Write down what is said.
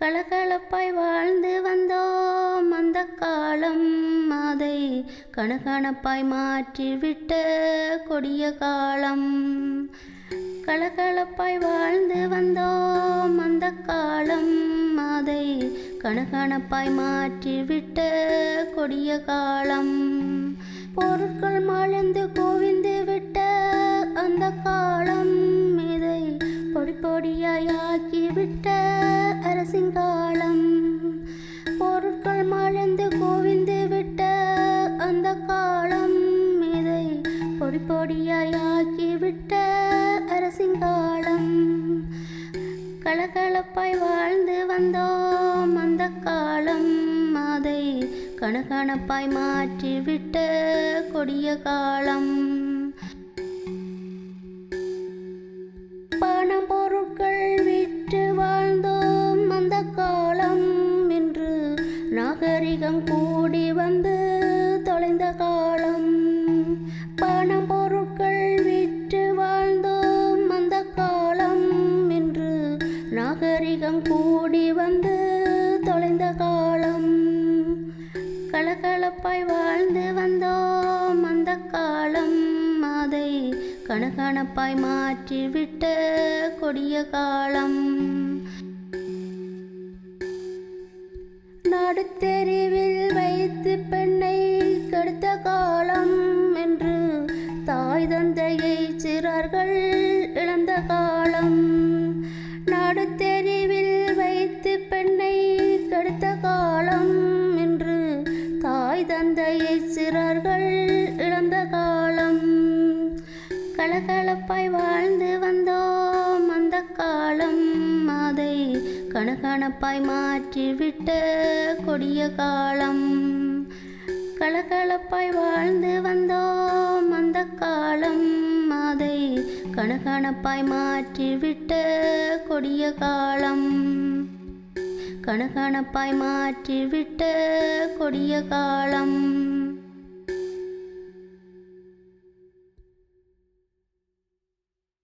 கலகலப்பாய் வாழ்ந்து வந்தோம் அந்த காலம். அதை கணக்கணப்பாய் மாற்றிவிட்ட கொடிய காலம். கலகலப்பாய் வாழ்ந்து வந்தோம் அந்த காலம். அதை கணக்கணப்பாய் மாற்றிவிட்ட கொடிய காலம். பொருட்கள் மழந்து பொடியாய் ஆக்கிவிட்ட அரசிங்காலம் பொருட்கள் மழந்து குவிந்து விட்ட அந்த காலம். இதை பொடி பொடியாய் ஆக்கிவிட்ட அரசிங்காலம் கலகலப்பாய் வாழ்ந்து வந்தோம் அந்த காலம். அதை கணக்கணப்பாய் மாற்றிவிட்ட கொடிய காலம். நாகரிகம் கூடி வந்து தொலைந்த காலம் பணம் பொருட்கள் விற்று வாழ்ந்தோம் அந்த காலம். என்று நாகரிகம் கூடி வந்து தொலைந்த காலம் கலகலப்பாய் வாழ்ந்து வந்தோம் அந்த காலம். அதை கணக்கணப்பாய் மாற்றிவிட்ட கொடிய காலம். நடுத்தெருவில் வைத்து பெண்ணை கெடுத்த காலம் என்று தாய் தந்தையை சிறார்கள் இழந்த காலம். நடுத்தெருவில் வைத்து பெண்ணை கெடுத்த காலம் என்று தாய் தந்தையை சிறார்கள் இழந்த காலம். கலகலப்பாய் வாழ்ந்து வந்தோம் அந்த காலம். கணக்கணப்பாய் மாற்றிவிட்ட கொடிய காலம். கலகலப்பாய் வாழ்ந்து வந்தோம் அந்த காலம். அதை கணக்கணப்பாய் மாற்றிவிட்ட கொடிய காலம். கணக்கணப்பாய் மாற்றிவிட்ட கொடிய காலம்.